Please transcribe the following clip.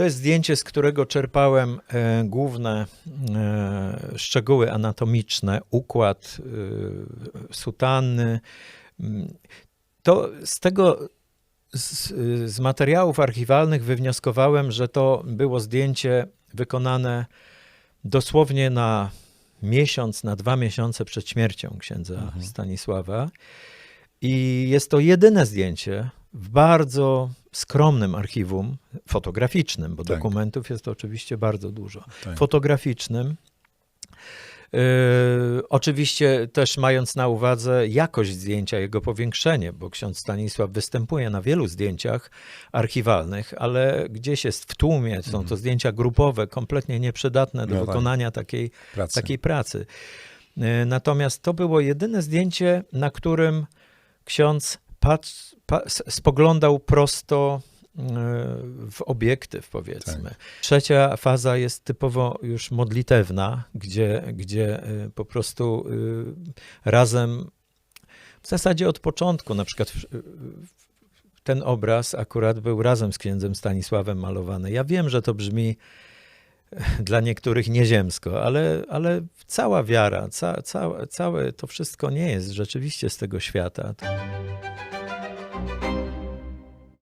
To jest zdjęcie, z którego czerpałem e, główne e, szczegóły anatomiczne, układ e, sutanny. Mm, To z tego, z, z materiałów archiwalnych wywnioskowałem, że to było zdjęcie wykonane dosłownie na miesiąc, na dwa miesiące przed śmiercią księdza Mhm. Stanisława. I jest to jedyne zdjęcie w bardzo skromnym archiwum fotograficznym, bo Tak. dokumentów jest oczywiście bardzo dużo. Tak. Fotograficznym. Yy, oczywiście też mając na uwadze jakość zdjęcia, jego powiększenie, bo ksiądz Stanisław występuje na wielu zdjęciach archiwalnych, ale gdzieś jest w tłumie, są to zdjęcia grupowe, kompletnie nieprzydatne do Mhm. No tak. wykonania takiej Pracy. takiej pracy. E, Natomiast to było jedyne zdjęcie, na którym ksiądz patrz, spoglądał prosto e, w obiektyw, powiedzmy. Tak. Trzecia faza jest typowo już modlitewna, gdzie, gdzie e, po prostu e, razem, w zasadzie od początku, na przykład ten obraz akurat był razem z księdzem Stanisławem malowany. Ja wiem, że to brzmi dla niektórych nieziemsko, ale, ale cała wiara, ca, całe, całe to wszystko nie jest rzeczywiście z tego świata.